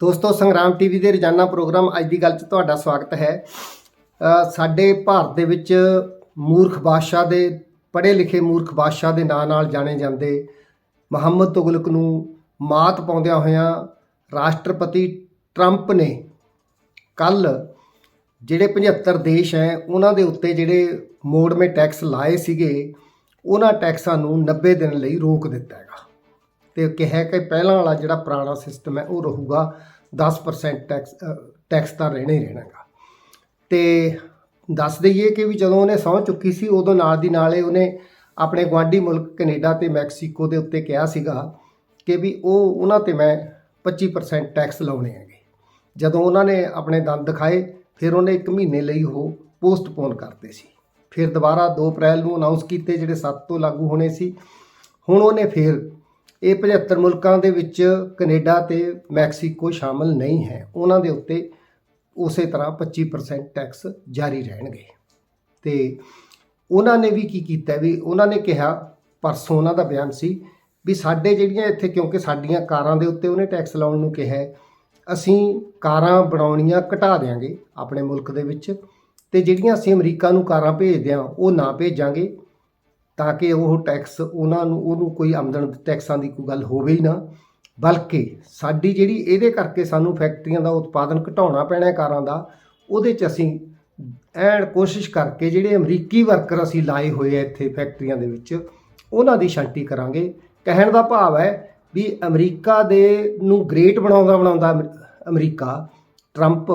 ਦੋਸਤੋ, ਸੰਗਰਾਮ ਟੀਵੀ ਦੇ ਰੋਜ਼ਾਨਾ ਪ੍ਰੋਗਰਾਮ ਅੱਜ ਦੀ ਗੱਲ 'ਚ ਤੁਹਾਡਾ ਸਵਾਗਤ ਹੈ। ਸਾਡੇ ਭਾਰਤ ਦੇ ਵਿੱਚ ਮੂਰਖ ਬਾਦਸ਼ਾਹ ਦੇ ਪੜ੍ਹੇ ਲਿਖੇ ਮੂਰਖ ਬਾਦਸ਼ਾਹ ਦੇ ਨਾਂ ਨਾਲ ਜਾਣੇ ਜਾਂਦੇ ਮੁਹੰਮਦ ਤੁਗਲਕ ਨੂੰ ਮਾਤ ਪਾਉਂਦਿਆਂ ਹੋਇਆਂ ਰਾਸ਼ਟਰਪਤੀ ਟਰੰਪ ਨੇ ਕੱਲ ਜਿਹੜੇ 75 ਦੇਸ਼ ਹੈ, ਉਹਨਾਂ ਦੇ ਉੱਤੇ ਜਿਹੜੇ ਮੋੜ ਮੇ ਟੈਕਸ ਲਾਏ ਸੀਗੇ, ਉਹਨਾਂ ਟੈਕਸਾਂ ਨੂੰ 90 ਦਿਨ ਲਈ ਰੋਕ ਦਿੱਤਾ ਹੈਗਾ। ਤੇ ਕਿਹਾ ਕਿ ਪਹਿਲਾਂ ਵਾਲਾ ਜਿਹੜਾ ਪੁਰਾਣਾ ਸਿਸਟਮ ਹੈ, ਉਹ ਰਹੂਗਾ 10% ਟੈਕਸ ਟੈਕਸ ਤਾਂ ਰਹਿਣਾ ਹੀ ਰਹਿਣਾਗਾ। ਤੇ ਦੱਸ ਦਈਏ ਕਿ ਵੀ ਜਦੋਂ ਉਹਨੇ ਸਹੁੰ ਚੁੱਕੀ ਸੀ, ਉਦੋਂ ਨਾਲ ਦੀ ਨਾਲੇ ਉਹਨੇ ਆਪਣੇ ਗਵਾਂਢੀ ਮੁਲਕ ਕੈਨੇਡਾ ਤੇ ਮੈਕਸੀਕੋ ਦੇ ਉੱਤੇ ਕਿਹਾ ਸੀਗਾ ਕਿ ਵੀ ਉਹ, ਉਹਨਾਂ ਤੇ ਮੈਂ 25% ਟੈਕਸ ਲਾਉਣੇ ਹੈਗੇ। ਜਦੋਂ ਉਹਨਾਂ ਨੇ ਆਪਣੇ ਦੰਦ ਦਿਖਾਏ, ਫਿਰ ਉਹਨੇ 1 ਮਹੀਨੇ ਲਈ ਉਹ ਪੋਸਟਪੋਨ ਕਰਤੇ ਸੀ। ਫਿਰ ਦੁਬਾਰਾ 2 ਅਪ੍ਰੈਲ ਨੂੰ ਅਨਾਉਂਸ ਕੀਤੇ ਜਿਹੜੇ 7 ਤੋਂ ਲਾਗੂ ਹੋਣੇ ਸੀ। ਹੁਣ ਉਹਨੇ ਫਿਰ ਇਹ 75 ਮੁਲਕਾਂ ਦੇ ਵਿੱਚ ਕੈਨੇਡਾ ਤੇ ਮੈਕਸੀਕੋ ਸ਼ਾਮਲ ਨਹੀਂ ਹੈ। ਉਹਨਾਂ ਦੇ ਉੱਤੇ ਉਸੇ ਤਰ੍ਹਾਂ 25% ਟੈਕਸ ਜਾਰੀ ਰਹਿਣਗੇ। ਤੇ ਉਹਨਾਂ ਨੇ ਵੀ ਕੀ ਕੀਤਾ ਵੀ ਉਹਨਾਂ ਨੇ ਕਿਹਾ, ਪਰਸੋਂ ਉਹਨਾਂ ਦਾ ਬਿਆਨ ਸੀ ਵੀ ਸਾਡੇ ਜਿਹੜੀਆਂ ਇੱਥੇ ਕਿਉਂਕਿ ਸਾਡੀਆਂ ਕਾਰਾਂ ਦੇ ਉੱਤੇ ਉਹਨੇ ਟੈਕਸ ਲਾਉਣ ਨੂੰ ਕਿਹਾ ਅਸੀਂ ਕਾਰਾਂ ਬਣਾਉਣੀਆਂ ਘਟਾ ਦੇਾਂਗੇ ਆਪਣੇ ਮੁਲਕ ਦੇ ਵਿੱਚ ਤੇ ਜਿਹੜੀਆਂ ਅਸੀਂ ਅਮਰੀਕਾ ਨੂੰ ਕਾਰਾਂ ਭੇਜਦੇ ਹਾਂ, ਉਹ ਨਾ ਭੇਜਾਂਗੇ। ਤਾਂ ਕਿ ਉਹ ਟੈਕਸ ਉਹਨਾਂ ਨੂੰ, ਉਹਨੂੰ ਕੋਈ ਆਮਦਨ ਟੈਕਸਾਂ ਦੀ ਕੋਈ ਗੱਲ ਹੋਵੇ ਹੀ ਨਾ। ਬਲਕਿ ਸਾਡੀ ਜਿਹੜੀ ਇਹਦੇ ਕਰਕੇ ਸਾਨੂੰ ਫੈਕਟਰੀਆਂ ਦਾ ਉਤਪਾਦਨ ਘਟਾਉਣਾ ਪੈਣਾ ਕਾਰਾਂ ਦਾ, ਉਹਦੇ 'ਚ ਅਸੀਂ ਐਨ ਕੋਸ਼ਿਸ਼ ਕਰਕੇ ਜਿਹੜੇ ਅਮਰੀਕੀ ਵਰਕਰ ਅਸੀਂ ਲਾਏ ਹੋਏ ਆ ਇੱਥੇ ਫੈਕਟਰੀਆਂ ਦੇ ਵਿੱਚ, ਉਹਨਾਂ ਦੀ ਛਾਂਟੀ ਕਰਾਂਗੇ। ਕਹਿਣ ਦਾ ਭਾਵ ਹੈ ਵੀ ਅਮਰੀਕਾ ਦੇ ਨੂੰ ਗ੍ਰੇਟ ਬਣਾਉਂਦਾ ਬਣਾਉਂਦਾ ਅਮਰ- ਅਮਰੀਕਾ ਟਰੰਪ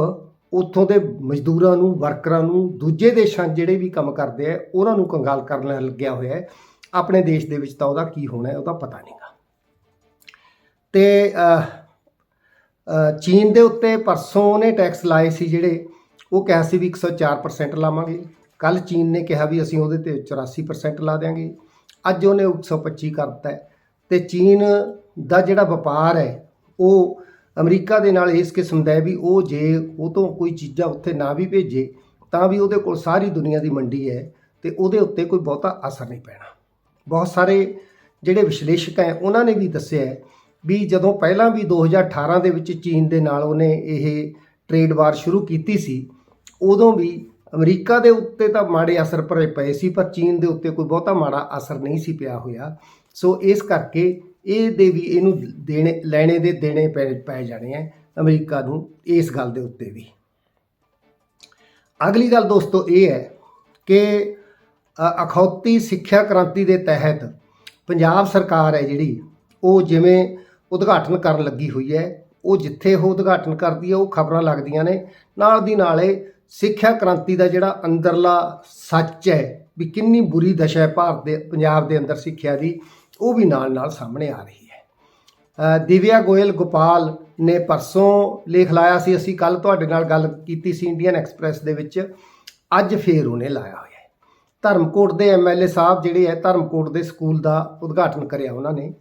ਉੱਥੋਂ ਦੇ ਮਜ਼ਦੂਰਾਂ ਨੂੰ ਵਰਕਰਾਂ ਨੂੰ ਦੂਜੇ ਦੇਸ਼ਾਂ ਜਿਹੜੇ ਵੀ ਕੰਮ ਕਰਦੇ ਆ ਉਹਨਾਂ ਨੂੰ ਕੰਗਾਲ ਕਰਨ ਲੱਗਿਆ ਹੋਇਆ ਹੈ। ਆਪਣੇ ਦੇਸ਼ ਦੇ ਵਿੱਚ ਤਾਂ ਉਹਦਾ ਕੀ ਹੋਣਾ ਹੈ ਉਹਦਾ ਪਤਾ ਨਹੀਂਗਾ ਤੇ ਅਹ, ਚੀਨ ਦੇ ਉੱਤੇ ਪਰਸੋਂ ਉਹਨੇ ਟੈਕਸ ਲਾਏ ਸੀ ਜਿਹੜੇ ਉਹ ਕਿਹਾ ਸੀ ਵੀ 104% ਲਾਵਾਂਗੇ। ਕੱਲ ਚੀਨ ਨੇ ਕਿਹਾ ਵੀ ਅਸੀਂ ਉਹਦੇ ਤੇ 84% ਲਾ ਦਿਆਂਗੇ। ਅੱਜ ਉਹਨੇ 125 ਕਰਤਾ ਹੈ। ਤੇ ਚੀਨ ਦਾ ਜਿਹੜਾ ਵਪਾਰ ਹੈ ਉਹ ਅਮਰੀਕਾ ਦੇ ਨਾਲ ਇਸ ਕਿਸਮ ਦਾ ਵੀ ਉਹ ਜੇ ਉਹ ਤੋਂ ਕੋਈ ਚੀਜ਼ਾਂ ਉੱਥੇ ਨਾ ਵੀ ਭੇਜੇ, ਤਾਂ ਵੀ ਉਹਦੇ ਕੋਲ ਸਾਰੀ ਦੁਨੀਆ ਦੀ ਮੰਡੀ ਹੈ ਤੇ ਉਹਦੇ ਉੱਤੇ ਕੋਈ ਬਹੁਤਾ ਅਸਰ ਨਹੀਂ ਪੈਣਾ। ਬਹੁਤ ਸਾਰੇ ਜਿਹੜੇ ਵਿਸ਼ਲੇਸ਼ਕ ਹੈ, ਉਹਨਾਂ ਨੇ ਵੀ ਦੱਸਿਆ ਵੀ ਜਦੋਂ ਪਹਿਲਾਂ ਵੀ 2018 ਦੇ ਵਿੱਚ ਚੀਨ ਦੇ ਨਾਲ ਉਹਨੇ ਇਹ ਟ੍ਰੇਡ ਵਾਰ ਸ਼ੁਰੂ ਕੀਤੀ ਸੀ, ਉਦੋਂ ਵੀ ਅਮਰੀਕਾ ਦੇ ਉੱਤੇ ਤਾਂ ਮਾੜੇ ਅਸਰ ਪਏ ਪਏ ਸੀ, ਪਰ ਚੀਨ ਦੇ ਉੱਤੇ ਕੋਈ ਬਹੁਤਾ ਮਾੜਾ ਅਸਰ ਨਹੀਂ ਸੀ ਪਿਆ ਹੋਇਆ। ਸੋ ਇਸ ਕਰਕੇ ਇਹ ਦੇ ਵੀ ਇਹਨੂੰ ਦੇਣੇ, ਲੈਣੇ ਦੇ ਦੇਣੇ ਪੈ ਪੈ ਜਾਣੇ ਆ ਅਮਰੀਕਾ ਨੂੰ ਇਸ ਗੱਲ ਦੇ ਉੱਤੇ ਵੀ। ਅਗਲੀ ਗੱਲ ਦੋਸਤੋ ਇਹ ਹੈ ਕਿ ਅਖੌਤੀ ਸਿੱਖਿਆ ਕ੍ਰਾਂਤੀ ਦੇ ਤਹਿਤ ਪੰਜਾਬ ਸਰਕਾਰ ਹੈ ਜਿਹੜੀ, ਉਹ ਜਿਵੇਂ ਉਦਘਾਟਨ ਕਰਨ ਲੱਗੀ ਹੋਈ ਹੈ ਉਹ ਜਿੱਥੇ ਉਹ ਉਦਘਾਟਨ ਕਰਦੀ ਹੈ ਉਹ ਖਬਰਾਂ ਲੱਗਦੀਆਂ ਨੇ। ਨਾਲ ਦੀ ਨਾਲੇ ਸਿੱਖਿਆ ਕ੍ਰਾਂਤੀ ਦਾ ਜਿਹੜਾ ਅੰਦਰਲਾ ਸੱਚ ਹੈ ਵੀ ਕਿੰਨੀ ਬੁਰੀ ਦਸ਼ਾ ਹੈ ਭਾਰਤ ਦੇ, ਪੰਜਾਬ ਦੇ ਅੰਦਰ ਸਿੱਖਿਆ ਦੀ ਉਹ ਵੀ ਨਾਲ ਨਾਲ ਸਾਹਮਣੇ ਆ ਰਹੀ ਹੈ। ਦਿਵਿਆ ਗੋਇਲ ਗੋਪਾਲ ਨੇ ਪਰਸੋਂ ਲੇਖ ਲਾਇਆ ਸੀ, ਅਸੀਂ ਕੱਲ ਤੁਹਾਡੇ ਨਾਲ ਗੱਲ ਕੀਤੀ ਸੀ ਇੰਡੀਅਨ ਐਕਸਪ੍ਰੈਸ ਦੇ ਵਿੱਚ। ਅੱਜ ਫੇਰ ਉਹਨੇ ਲਾਇਆ ਹੋਇਆ ਹੈ। ਧਰਮਕੋਟ ਦੇ ਐਮਐਲਏ ਸਾਹਿਬ ਜਿਹੜੇ ਹੈ, ਧਰਮਕੋਟ ਦੇ ਸਕੂਲ ਦਾ ਉਦਘਾਟਨ ਕਰਿਆ ਉਹਨਾਂ ਨੇ।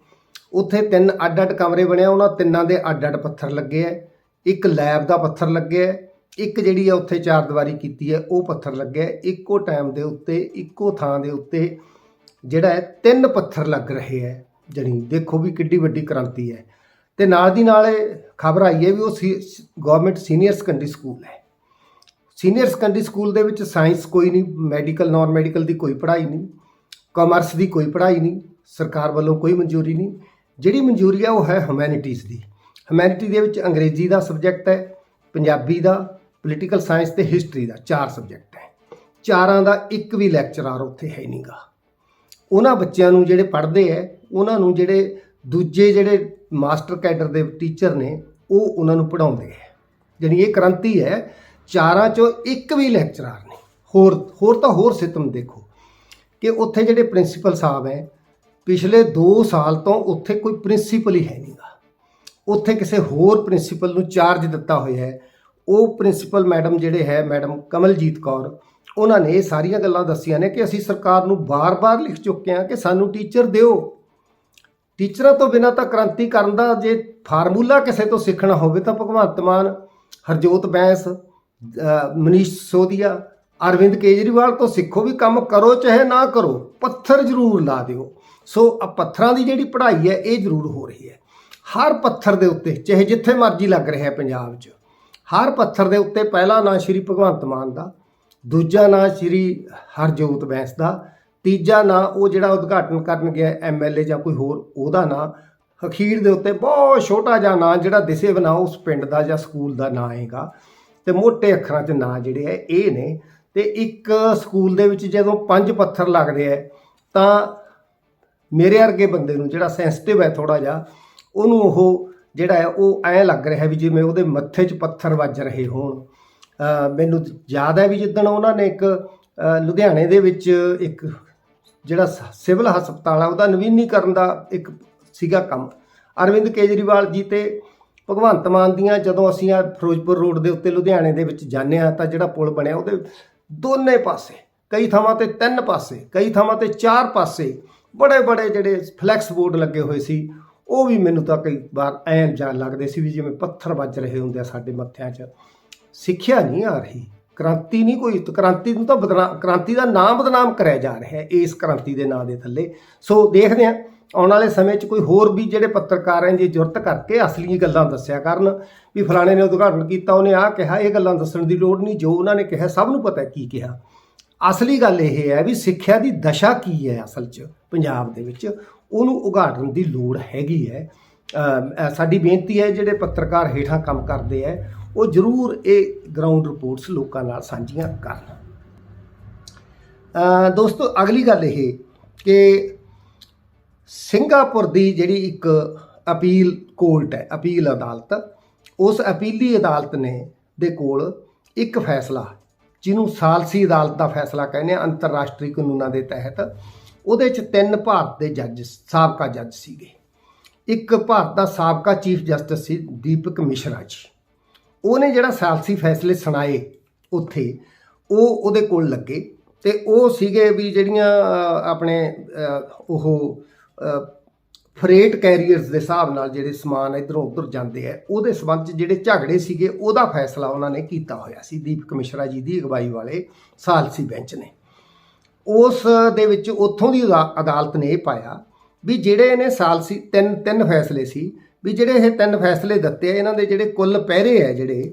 ਉੱਥੇ ਤਿੰਨ ਅੱਡ-ਅੱਡ ਕਮਰੇ ਬਣਿਆ, ਉਹਨਾਂ ਤਿੰਨਾਂ ਦੇ ਅੱਡ-ਅੱਡ ਪੱਥਰ ਲੱਗੇ ਹੈ। ਇੱਕ ਲੈਬ ਦਾ ਪੱਥਰ ਲੱਗਿਆ ਇੱਕ ਜਿਹੜੀ ਆ ਉੱਥੇ ਚਾਰ ਦੀਵਾਰੀ ਕੀਤੀ ਹੈ, ਉਹ ਪੱਥਰ ਲੱਗਿਆ ਇੱਕੋ ਟਾਈਮ ਦੇ ਉੱਤੇ, ਇੱਕੋ ਥਾਂ ਦੇ ਉੱਤੇ ਜਿਹੜਾ ਹੈ, ਤਿੰਨ ਪੱਥਰ ਲੱਗ ਰਹੇ ਹੈ। ਜਣੀ ਦੇਖੋ ਵੀ ਕਿੱਡੀ ਵੱਡੀ ਕ੍ਰਾਂਤੀ ਹੈ। ਤੇ ਨਾਲ ਦੀ ਨਾਲ ਖਬਰ ਆਈ ਹੈ ਵੀ ਉਹ ਗਵਰਨਮੈਂਟ ਸੀਨੀਅਰ ਸੈਕੰਡਰੀ ਸਕੂਲ ਹੈ। ਸੀਨੀਅਰ ਸੈਕੰਡਰੀ ਸਕੂਲ ਦੇ ਵਿੱਚ ਸਾਇੰਸ ਕੋਈ ਨਹੀਂ ਮੈਡੀਕਲ ਨਾਨ ਮੈਡੀਕਲ ਦੀ ਕੋਈ ਪੜ੍ਹਾਈ ਨਹੀਂ ਕਾਮਰਸ ਦੀ ਕੋਈ ਪੜ੍ਹਾਈ ਨਹੀਂ, ਸਰਕਾਰ ਵੱਲੋਂ ਕੋਈ ਮਨਜ਼ੂਰੀ ਨਹੀਂ। ਜਿਹੜੀ ਮਨਜ਼ੂਰੀ ਹੈ, ਉਹ ਹੈ ਹਿਊਮੈਨਿਟੀਜ਼ ਦੀ। ਹਿਊਮੈਨਿਟੀ ਦੇ ਵਿੱਚ ਅੰਗਰੇਜ਼ੀ ਦਾ ਸਬਜੈਕਟ ਹੈ, ਪੰਜਾਬੀ ਦਾ ਪੋਲੀਟੀਕਲ ਸਾਇੰਸ ਤੇ ਹਿਸਟਰੀ ਦਾ ਚਾਰ ਸਬਜੈਕਟ ਹੈ। ਚਾਰਾਂ ਦਾ ਇੱਕ ਵੀ ਲੈਕਚਰਰ ਉੱਥੇ ਹੈ ਨਹੀਂਗਾ ਉਹਨਾਂ ਬੱਚਿਆਂ ਨੂੰ ਜਿਹੜੇ ਪੜ੍ਹਦੇ ਹੈ ਉਹਨਾਂ ਨੂੰ ਜਿਹੜੇ ਦੂਜੇ ਜਿਹੜੇ ਮਾਸਟਰ ਕੈਡਰ ਦੇ ਟੀਚਰ ਨੇ, ਉਹ ਉਹਨਾਂ ਨੂੰ ਪੜ੍ਹਾਉਂਦੇ ਹੈ ਜਾਣੀ ਇਹ ਕ੍ਰਾਂਤੀ ਹੈ ਚਾਰਾਂ ਚੋਂ ਇੱਕ ਵੀ ਲੈਕਚਰਾਰ ਨਹੀਂ। ਹੋਰ ਹੋਰ ਤਾਂ ਹੋਰ ਸਿਸਟਮ ਦੇਖੋ ਕਿ ਉੱਥੇ ਜਿਹੜੇ ਪ੍ਰਿੰਸੀਪਲ ਸਾਹਿਬ ਹੈ ਪਿਛਲੇ 2 ਸਾਲ ਤੋਂ ਉੱਥੇ ਕੋਈ ਪ੍ਰਿੰਸੀਪਲ ਹੀ ਹੈ ਨਹੀਂਗਾ ਉੱਥੇ ਕਿਸੇ ਹੋਰ ਪ੍ਰਿੰਸੀਪਲ ਨੂੰ ਚਾਰਜ ਦਿੱਤਾ ਹੋਇਆ ਹੈ ਉਹ ਪ੍ਰਿੰਸੀਪਲ ਮੈਡਮ ਜਿਹੜੇ ਹੈ, ਮੈਡਮ ਕਮਲਜੀਤ ਕੌਰ ਉਹਨਾਂ ਨੇ ਇਹ ਸਾਰੀਆਂ ਗੱਲਾਂ ਦੱਸੀਆਂ ਨੇ ਕਿ ਅਸੀਂ ਸਰਕਾਰ ਨੂੰ ਬਾਰ-ਬਾਰ ਲਿਖ ਚੁੱਕੇ ਹਾਂ ਕਿ ਸਾਨੂੰ ਟੀਚਰ ਦਿਓ। ਟੀਚਰਾਂ ਤੋਂ ਬਿਨਾਂ ਤਾਂ ਕ੍ਰਾਂਤੀ ਕਰਨ ਦਾ ਜੇ ਫਾਰਮੂਲਾ ਕਿਸੇ ਤੋਂ ਸਿੱਖਣਾ ਹੋਵੇ ਤਾਂ ਭਗਵੰਤ ਮਾਨ, ਹਰਜੋਤ ਬੈਂਸ ਮਨੀਸ਼ ਸੋਦੀਆ ਅਰਵਿੰਦ ਕੇਜਰੀਵਾਲ ਤੋਂ ਸਿੱਖੋ ਵੀ ਕੰਮ ਕਰੋ ਚਾਹੇ ਨਾ ਕਰੋ, ਪੱਥਰ ਜ਼ਰੂਰ ਲਾ ਦਿਓ। ਸੋ ਆ ਪੱਥਰਾਂ ਦੀ ਜਿਹੜੀ ਪੜ੍ਹਾਈ ਹੈ, ਇਹ ਜ਼ਰੂਰ ਹੋ ਰਹੀ ਹੈ। ਹਰ ਪੱਥਰ ਦੇ ਉੱਤੇ, ਚਾਹੇ ਜਿੱਥੇ ਮਰਜ਼ੀ ਲੱਗ ਰਿਹਾ ਹੈ ਪੰਜਾਬ 'ਚ, ਹਰ ਪੱਥਰ ਦੇ ਉੱਤੇ ਪਹਿਲਾ ਨਾਂ ਸ਼੍ਰੀ ਭਗਵੰਤ ਮਾਨ ਦਾ ਦੂਜਾ ਨਾਂ ਸ਼੍ਰੀ ਹਰਜੋਤ ਬੈਂਸ ਦਾ, ਤੀਜਾ ਨਾਂ ਉਹ ਜਿਹੜਾ ਉਦਘਾਟਨ ਕਰਨ ਗਿਆ ਐਮਐਲਏ ਜਾਂ ਕੋਈ ਹੋਰ, ਉਹਦਾ ਨਾਂ, ਅਖੀਰ ਦੇ ਉੱਤੇ ਬਹੁਤ ਛੋਟਾ ਜਿਹਾ ਨਾਂ ਜਿਹੜਾ ਦਿਸੇ ਬਣਾ ਉਸ ਪਿੰਡ ਦਾ ਜਾਂ ਸਕੂਲ ਦਾ ਨਾਂ ਹੈਗਾ ਤੇ ਮੋٹے ਅੱਖਰਾਂ 'ਚ ਨਾਂ ਜਿਹੜੇ ਆ ਇਹ ਨੇ ਤੇ ਇੱਕ ਸਕੂਲ ਦੇ ਵਿੱਚ ਜਦੋਂ ਪੰਜ ਪੱਥਰ ਲੱਗਦੇ ਆ, ਤਾਂ ਮੇਰੇ ਵਰਗੇ ਬੰਦੇ ਨੂੰ ਜਿਹੜਾ ਸੈਂਸਿਟਿਵ ਹੈ ਥੋੜਾ ਜਿਹਾ, ਉਹਨੂੰ ਉਹ ਜਿਹੜਾ ਹੈ ਉਹ ਐ ਲੱਗ ਰਿਹਾ ਵੀ ਜਿਵੇਂ ਉਹਦੇ ਮੱਥੇ 'ਚ ਪੱਥਰ ਵੱਜ ਰਹੇ ਹੋਣ। ਮੈਨੂੰ ਯਾਦ ਹੈ ਵੀ ਜਿੱਦਣ ਉਹਨਾਂ ਨੇ ਇੱਕ ਲੁਧਿਆਣੇ ਦੇ ਵਿੱਚ ਇੱਕ ਜਿਹੜਾ ਸ- ਸਿਵਲ ਹਸਪਤਾਲ ਆ, ਉਹਦਾ ਨਵੀਨੀਕਰਨ ਦਾ ਇੱਕ ਸੀਗਾ ਕੰਮ। ਅਰਵਿੰਦ ਕੇਜਰੀਵਾਲ ਜੀ ਤੇ ਭਗਵੰਤ ਮਾਨ ਦੀਆਂ ਜਦੋਂ ਅਸੀਂ ਆ ਫਿਰੋਜ਼ਪੁਰ ਰੋਡ ਦੇ ਉੱਤੇ ਲੁਧਿਆਣੇ ਦੇ ਵਿੱਚ ਜਾਂਦੇ ਆ ਤਾਂ ਜਿਹੜਾ ਪੁਲ ਬਣਿਆ ਉਹਦੇ ਦੋਨੇ ਪਾਸੇ, ਕਈ ਥਾਵਾਂ ਤੇ ਤਿੰਨ ਪਾਸੇ, ਕਈ ਥਾਵਾਂ ਤੇ ਚਾਰ ਪਾਸੇ ਬੜੇ ਬੜੇ ਜਿਹੜੇ ਫਲੈਕਸ ਬੋਰਡ ਲੱਗੇ ਹੋਏ ਸੀ, ਉਹ ਵੀ ਮੈਨੂੰ ਤਾਂ ਕਈ ਵਾਰ ਐਂ ਜਾਣ ਲੱਗਦੇ ਸੀ ਵੀ ਜਿਵੇਂ ਪੱਥਰ ਵੱਜ ਰਹੇ ਹੁੰਦੇ ਆ ਸਾਡੇ ਮੱਥਿਆਂ 'ਚ। ਸਿੱਖਿਆ ਨਹੀਂ ਆ ਰਹੀ। ਕ੍ਰਾਂਤੀ ਨਹੀਂ ਕੋਈ, ਕ੍ਰਾਂਤੀ ਨੂੰ ਤਾਂ ਬਦਨਾਮ ਕ੍ਰਾਂਤੀ ਦਾ ਨਾਮ ਬਦਨਾਮ ਕਰਿਆ ਜਾ ਰਿਹਾ ਹੈ ਇਸ ਕ੍ਰਾਂਤੀ ਦੇ ਨਾਂ ਦੇ ਥੱਲੇ। ਸੋ ਦੇਖਦੇ ਹਾਂ, ਆਉਣ ਵਾਲੇ ਸਮੇਂ 'ਚ ਕੋਈ ਹੋਰ ਵੀ ਜਿਹੜੇ ਪੱਤਰਕਾਰ ਹੈ ਜੇ ਜੁਰਤ ਕਰਕੇ ਅਸਲੀ ਗੱਲਾਂ ਦੱਸਿਆ ਕਰਨ। ਵੀ ਫਲਾਣੇ ਨੇ ਉਦਘਾਟਨ ਕੀਤਾ, ਉਹਨੇ ਆਹ ਕਿਹਾ, ਇਹ ਗੱਲਾਂ ਦੱਸਣ ਦੀ ਲੋੜ ਨਹੀਂ, ਜੋ ਉਹਨਾਂ ਨੇ ਕਿਹਾ, ਸਭ ਨੂੰ ਪਤਾ ਕੀ ਕਿਹਾ। ਅਸਲੀ ਗੱਲ ਇਹ ਹੈ ਵੀ ਸਿੱਖਿਆ ਦੀ ਦਸ਼ਾ ਕੀ ਹੈ ਅਸਲ 'ਚ, ਪੰਜਾਬ ਦੇ ਵਿੱਚ, ਉਹਨੂੰ ਉਘਾੜਨ ਦੀ ਲੋੜ ਹੈਗੀ ਹੈ। ਸਾਡੀ ਬੇਨਤੀ ਹੈ, ਜਿਹੜੇ ਪੱਤਰਕਾਰ ਹੇਠਾਂ ਕੰਮ ਕਰਦੇ ਹੈ ਉਹ ਜ਼ਰੂਰ ਇਹ ਗਰਾਊਂਡ ਰਿਪੋਰਟਸ ਲੋਕਾਂ ਨਾਲ ਸਾਂਝੀਆਂ ਕਰਨ। ਦੋਸਤੋ, ਅਗਲੀ ਗੱਲ ਇਹ ਕਿ ਸਿੰਗਾਪੁਰ ਦੀ ਜਿਹੜੀ ਇੱਕ ਅਪੀਲ ਕੋਰਟ ਹੈ, ਅਪੀਲ ਅਦਾਲਤ, ਉਸ ਅਪੀਲੀ ਅਦਾਲਤ ਨੇ ਦੇ ਕੋਲ ਇੱਕ ਫੈਸਲਾ, ਜਿਹਨੂੰ ਸਾਲਸੀ ਅਦਾਲਤ ਦਾ ਫੈਸਲਾ ਕਹਿੰਦੇ ਆ, ਅੰਤਰਰਾਸ਼ਟਰੀ ਕਾਨੂੰਨਾਂ ਦੇ ਤਹਿਤ, ਉਹਦੇ ਚ ਤਿੰਨ ਭਾਰਤ ਦੇ ਜੱਜ, ਸਾਬਕਾ ਜੱਜ ਸੀਗੇ। ਇੱਕ ਭਾਰਤ ਦਾ ਸਾਬਕਾ ਚੀਫ ਜਸਟਿਸ ਸੀ ਦੀਪਕ ਮਿਸ਼ਰਾ ਜੀ। ਉਹਨੇ ਜਿਹੜਾ ਸਾਲਸੀ ਫੈਸਲੇ ਸੁਣਾਏ ਉੱਥੇ, ਉਹ ਉਹਦੇ ਕੋਲ ਲੱਗੇ ਤੇ ਉਹ ਸੀਗੇ ਵੀ ਜਿਹੜੀਆਂ ਆਪਣੇ ਉਹ ਫਰੇਟ ਕੈਰੀਅਰਸ ਦੇ ਹਿਸਾਬ ਨਾਲ ਜਿਹੜੇ ਸਮਾਨ ਇਧਰੋਂ ਉਧਰ ਜਾਂਦੇ ਆ, ਉਹਦੇ ਸਬੰਧ 'ਚ ਜਿਹੜੇ ਝਗੜੇ ਸੀਗੇ, ਉਹਦਾ ਫੈਸਲਾ ਉਹਨਾਂ ਨੇ ਕੀਤਾ ਹੋਇਆ ਸੀ ਦੀਪਕ ਮਿਸ਼ਰਾ ਜੀ ਦੀ ਅਗਵਾਈ ਵਾਲੇ ਸਾਲਸੀ ਬੈਂਚ ਨੇ। ਉਸ ਦੇ ਵਿੱਚ ਉੱਥੋਂ ਦੀ ਅਦਾ- ਅਦਾਲਤ ਨੇ ਇਹ ਪਾਇਆ ਵੀ ਜਿਹੜੇ ਇਹਨੇ ਸਾਲਸੀ, ਤਿੰਨ ਤਿੰਨ ਫੈਸਲੇ ਸੀ ਵੀ ਜਿਹੜੇ ਇਹ ਤਿੰਨ ਫੈਸਲੇ ਦਿੱਤੇ ਆ, ਇਹਨਾਂ ਦੇ ਜਿਹੜੇ ਕੁੱਲ ਪਹਿਰੇ ਆ ਜਿਹੜੇ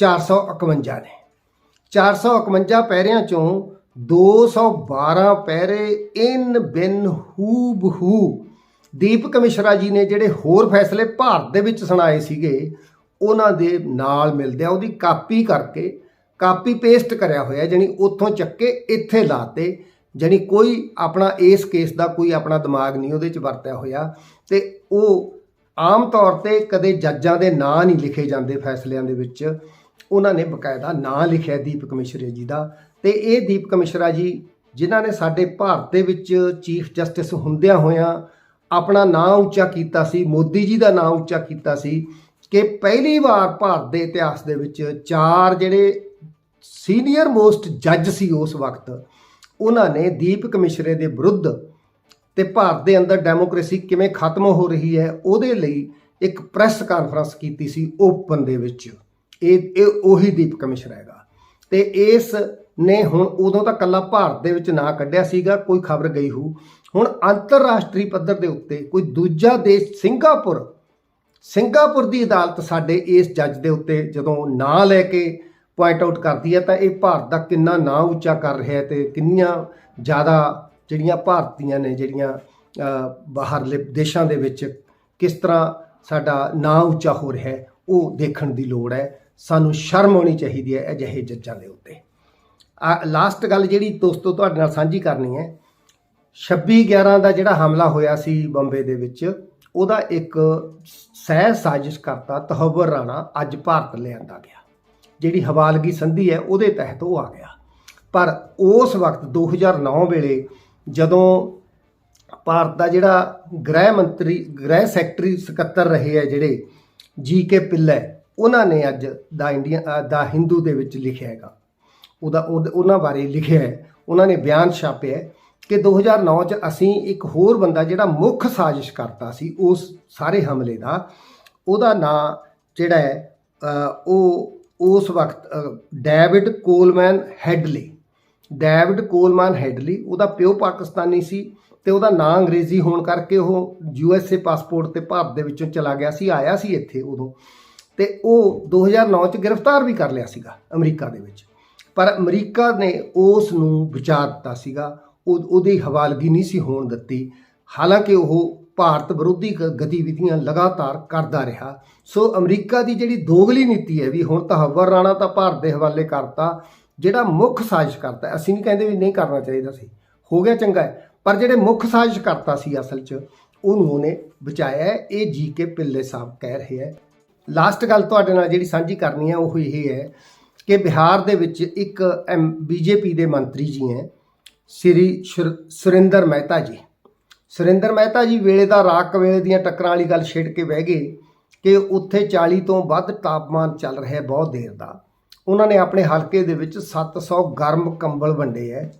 451 ਨੇ। 451 ਪਹਿਰਿਆਂ ਚੋਂ 212 ਪਹਿਰੇ ਇਨ ਬਿਨ ਹੂ। ਬਹੂ ਦੀਪਕ ਮਿਸ਼ਰਾ ਜੀ ਨੇ ਜਿਹੜੇ ਹੋਰ ਫੈਸਲੇ ਭਾਰਤ ਦੇ ਵਿੱਚ ਸੁਣਾਏ ਸੀਗੇ, ਉਹਨਾਂ ਦੇ ਨਾਲ ਮਿਲਦੇ ਆ, ਉਹਦੀ ਕਾਪੀ ਕਰਕੇ ਕਾਪੀ ਪੇਸਟ ਕਰਿਆ ਹੋਇਆ, ਜਾਣੀ ਉੱਥੋਂ ਚੱਕੇ ਇੱਥੇ ਲਾਤੇ, ਜਾਣੀ ਕੋਈ ਆਪਣਾ ਇਸ ਕੇਸ ਦਾ ਕੋਈ ਆਪਣਾ ਦਿਮਾਗ ਨਹੀਂ ਉਹਦੇ ਚ ਵਰਤਿਆ ਹੋਇਆ, ਤੇ ਉਹ ਆਮ ਤੌਰ ਤੇ ਕਦੇ ਜੱਜਾਂ ਦੇ ਨਾਂ ਨਹੀਂ ਲਿਖੇ ਜਾਂਦੇ ਫੈਸਲਿਆਂ ਦੇ ਵਿੱਚ। ਉਹਨਾਂ ਨੇ ਬਕਾਇਦਾ ਨਾਂ ਲਿਖਿਆ ਦੀਪਕ ਮਿਸ਼ਰਾ ਜੀ ਦਾ। ਤੇ ਇਹ ਦੀਪਕ ਮਿਸ਼ਰਾ ਜੀ, ਜਿਨ੍ਹਾਂ ਨੇ ਸਾਡੇ ਭਾਰਤ ਦੇ ਵਿੱਚ ਚੀਫ ਜਸਟਿਸ ਹੁੰਦਿਆਂ ਹੋਇਆਂ ਆਪਣਾ ਨਾਂ ਉੱਚਾ ਕੀਤਾ ਸੀ, ਮੋਦੀ ਜੀ ਦਾ ਨਾਂ ਉੱਚਾ ਕੀਤਾ ਸੀ, ਕਿ ਪਹਿਲੀ ਵਾਰ ਭਾਰਤ ਦੇ ਇਤਿਹਾਸ ਦੇ ਵਿੱਚ ਚਾਰ ਜਿਹੜੇ ਸੀਨੀਅਰ ਮੋਸਟ ਜੱਜ ਸੀ ਉਸ ਵਕਤ, ਉਹਨਾਂ ਨੇ ਦੀਪਕ ਮਿਸ਼ਰੇ ਦੇ ਵਿਰੁੱਧ ਤੇ ਭਾਰਤ ਦੇ ਅੰਦਰ ਡੈਮੋਕ੍ਰੇਸੀ ਕਿਵੇਂ ਖਤਮ ਹੋ ਰਹੀ ਹੈ, ਉਹਦੇ ਲਈ ਇੱਕ ਪ੍ਰੈਸ ਕਾਨਫਰੰਸ ਕੀਤੀ ਸੀ ਓਪਨ ਦੇ ਵਿੱਚ। ਇਹ ਇਹ ਉਹੀ ਦੀਪਕ ਮਿਸ਼ਰਾ ਹੈਗਾ। ਤੇ ਇਸ ਨੇ ਹੁਣ ਉਦੋਂ ਤਾਂ ਕੱਲਾ ਭਾਰਤ ਦੇ ਵਿੱਚ ਨਾ ਕੱਢਿਆ ਸੀਗਾ, ਕੋਈ ਖਬਰ ਗਈ ਹੋ ਹੁਣ ਅੰਤਰਰਾਸ਼ਟਰੀ ਪੱਧਰ ਦੇ ਉੱਤੇ ਕੋਈ ਦੂਜਾ ਦੇਸ਼ ਸਿੰਗਾਪੁਰ ਸਿੰਗਾਪੁਰ ਦੀ ਅਦਾਲਤ ਸਾਡੇ ਇਸ ਜੱਜ ਦੇ ਉੱਤੇ ਜਦੋਂ ਨਾਂ ਲੈ ਕੇ ਪੁਆਇੰਟ ਆਊਟ ਕਰਦੀ ਹੈ, ਤਾਂ ਇਹ ਭਾਰਤ ਦਾ ਕਿੰਨਾ ਨਾਂ ਉੱਚਾ ਕਰ ਰਿਹਾ ਹੈ ਤੇ ਕਿੰਨੀਆਂ ਜ਼ਿਆਦਾ ਜਿਹੜੀਆਂ ਭਾਰਤੀਆਂ ਨੇ, ਜਿਹੜੀਆਂ ਬਾਹਰਲੇ ਦੇਸ਼ਾਂ ਦੇ ਵਿੱਚ ਕਿਸ ਤਰ੍ਹਾਂ ਸਾਡਾ ਨਾਂ ਉੱਚਾ ਹੋ ਰਿਹਾ ਹੈ, ਉਹ ਦੇਖਣ ਦੀ ਲੋੜ ਹੈ। ਸਾਨੂੰ ਸ਼ਰਮ ਆਉਣੀ ਚਾਹੀਦੀ ਹੈ ਅਜਿਹੇ ਜੱਜਾਂ ਦੇ ਉੱਤੇ। ਆ ਲਾਸਟ ਗੱਲ ਜਿਹੜੀ ਦੋਸਤੋ ਤੁਹਾਡੇ ਨਾਲ ਸਾਂਝੀ ਕਰਨੀ ਹੈ 26 11 ਦਾ ਜਿਹੜਾ ਹਮਲਾ ਹੋਇਆ ਸੀ ਬੰਬੇ ਦੇ ਵਿੱਚ, ਉਹਦਾ ਇੱਕ ਸਹਿ ਸਾਜ਼ਿਸ਼ ਕਰਤਾ ਤਹਵਰ ਰਾਣਾ ਅੱਜ ਭਾਰਤ ਲਿਆਂਦਾ ਗਿਆ। ਜਿਹੜੀ ਹਵਾਲਗੀ ਸੰਧੀ ਹੈ, ਉਹਦੇ ਤਹਿਤ ਉਹ ਆ ਗਿਆ। ਪਰ ਉਸ ਵਕਤ 2009 ਵੇਲੇ ਜਦੋਂ ਭਾਰਤ ਦਾ ਜਿਹੜਾ ਗ੍ਰਹਿ ਮੰਤਰੀ ਗ੍ਰਹਿ ਸੈਕਟਰੀ ਸਕੱਤਰ ਰਹੇ ਹੈ ਜਿਹੜੇ ਜੀ ਕੇ ਪਿੱਲੇ ਉਹਨਾਂ ਨੇ ਅੱਜ ਦਾ ਇੰਡੀਆ ਦਾ ਹਿੰਦੂ ਦੇ ਵਿੱਚ ਲਿਖਿਆ ਹੈਗਾ। ਉਹਦਾ ਉਹਦ- ਉਹਨਾਂ ਬਾਰੇ ਲਿਖਿਆ ਹੈ। ਉਹਨਾਂ ਨੇ ਬਿਆਨ ਛਾਪਿਆ ਹੈ ਕਿ 2009 ਚ ਅਸੀਂ ਇੱਕ ਹੋਰ ਬੰਦਾ ਜਿਹੜਾ ਮੁੱਖ ਸਾਜ਼ਿਸ਼ ਕਰਤਾ ਸੀ ਉਸ ਸਾਰੇ ਹਮਲੇ ਦਾ ਉਹਦਾ ਨਾਂ ਜਿਹੜਾ ਹੈ ਉਹ ਉਸ ਵਕਤ ਅ, David Coleman Headley David Coleman Headley, ਉਹਦਾ ਪਿਓ ਪਾਕਿਸਤਾਨੀ ਸੀ ਤੇ ਉਹਦਾ ਨਾਂ ਅੰਗਰੇਜ਼ੀ ਹੋਣ ਕਰਕੇ ਉਹ ਯੂਐਸਏ ਪਾਸਪੋਰਟ ਤੇ ਭਾਰਤ ਦੇ ਵਿੱਚੋਂ ਚਲਾ ਗਿਆ ਸੀ, ਆਇਆ ਸੀ ਇੱਥੇ ਉਦੋਂ। ਤੇ ਉਹ 2009 ਚ ਗ੍ਰਿਫਤਾਰ ਵੀ ਕਰ ਲਿਆ ਸੀਗਾ ਅਮਰੀਕਾ ਦੇ ਵਿੱਚ। ਪਰ ਅਮਰੀਕਾ ਨੇ ਉਸ ਨੂੰ ਬਚਾ ਦਿੱਤਾ ਸੀਗਾ, ਉਹ, ਉਹਦੀ ਹਵਾਲਗੀ ਨਹੀਂ ਸੀ ਹੋਣ ਦਿੱਤੀ। ਹਾਲਾਂਕਿ ਉਹ ਭਾਰਤ ਵਿਰੋਧੀ ਗ- ਗਤੀਵਿਧੀਆਂ ਲਗਾਤਾਰ ਕਰਦਾ ਰਿਹਾ। ਸੋ ਅਮਰੀਕਾ ਦੀ ਜਿਹੜੀ ਦੋਗਲੀ ਨੀਤੀ ਹੈ ਵੀ ਹੁਣ ਤਾਂ ਹੱਵਰ ਰਾਣਾ ਤਾਂ ਭਾਰਤ ਦੇ ਹਵਾਲੇ ਕਰਤਾ ਜਿਹੜਾ ਮੁੱਖ ਸਾਜ਼ਿਸ਼ ਕਰਤਾ, ਅਸੀਂ ਨਹੀਂ ਕਹਿੰਦੇ ਵੀ ਨਹੀਂ ਕਰਨਾ ਚਾਹੀਦਾ ਸੀ। ਹੋ ਗਿਆ ਚੰਗਾ ਹੈ, ਪਰ ਜਿਹੜੇ ਮੁੱਖ ਸਾਜ਼ਿਸ਼ ਕਰਤਾ ਸੀ ਅਸਲ 'ਚ, ਉਹਨੂੰ ਉਹਨੇ ਬਚਾਇਆ ਇਹ ਜੀ ਕੇ ਪਿੱਲੇ ਸਾਹਿਬ ਕਹਿ ਰਹੇ ਹੈ। ਲਾਸਟ ਗੱਲ ਤੁਹਾਡੇ ਨਾਲ ਜਿਹੜੀ ਸਾਂਝੀ ਕਰਨੀ ਹੈ, ਉਹ ਇਹ ਹੈ ਕਿ ਬਿਹਾਰ ਦੇ ਵਿੱਚ ਇੱਕ ਬੀਜੇਪੀ ਦੇ ਮੰਤਰੀ ਜੀ ਹੈ, ਸ੍ਰੀ ਸੁਰ- ਸੁਰਿੰਦਰ ਮਹਿਤਾ ਜੀ। ਸੁਰਿੰਦਰ ਮਹਿਤਾ ਜੀ ਵੇਲੇ ਦਾ ਰਾਕ ਵੇਲੇ ਦੀਆਂ ਟੱਕਰਾਂ ਵਾਲੀ ਗੱਲ ਛੇੜ ਕੇ ਬਹਿ ਗਏ ਕਿ ਉੱਥੇ 40 ਤੋਂ ਵੱਧ ਤਾਪਮਾਨ ਚੱਲ ਰਿਹਾ ਬਹੁਤ ਦੇਰ ਦਾ। ਉਹਨਾਂ ਨੇ ਆਪਣੇ ਹਲਕੇ ਦੇ ਵਿੱਚ 700 ਗਰਮ ਕੰਬਲ ਵੰਡੇ ਹੈ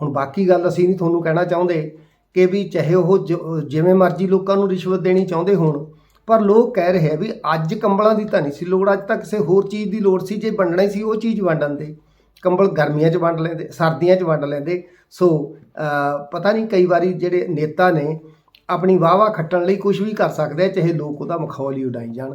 ਹੁਣ ਬਾਕੀ ਗੱਲ ਅਸੀਂ ਨਹੀਂ ਤੁਹਾਨੂੰ ਕਹਿਣਾ ਚਾਹੁੰਦੇ ਕਿ ਵੀ ਚਾਹੇ ਉਹ ਜਿਵੇਂ ਮਰਜ਼ੀ ਲੋਕਾਂ ਨੂੰ ਰਿਸ਼ਵਤ ਦੇਣੀ ਚਾਹੁੰਦੇ ਹੋਣ, ਪਰ ਲੋਕ ਕਹਿ ਰਹੇ ਆ ਵੀ ਅੱਜ ਕੰਬਲਾਂ ਦੀ ਤਾਂ ਨਹੀਂ ਸੀ ਲੋੜ, ਅੱਜ ਤਾਂ ਕਿਸੇ ਹੋਰ ਚੀਜ਼ ਦੀ ਲੋੜ ਸੀ, ਜੇ ਵੰਡਣਾ ਹੀ ਸੀ ਉਹ ਚੀਜ਼ ਵੰਡਣ ਦੇ ਕੰਬਲ ਗਰਮੀਆਂ 'ਚ ਵੰਡ ਲੈਂਦੇ, ਸਰਦੀਆਂ 'ਚ ਵੰਡ ਲੈਂਦੇ। ਸੋ ਪਤਾ ਨਹੀਂ ਕਈ ਵਾਰੀ ਜਿਹੜੇ ਨੇਤਾ ਨੇ ਆਪਣੀ ਵਾਵਾ ਖੱਟਣ ਲਈ ਕੁਝ ਵੀ ਕਰ ਸਕਦੇ ਚਾਹੇ ਲੋਕ ਉਹਦਾ ਮਖੌਲ ਹੀ ਉਡਾਈ ਜਾਣ।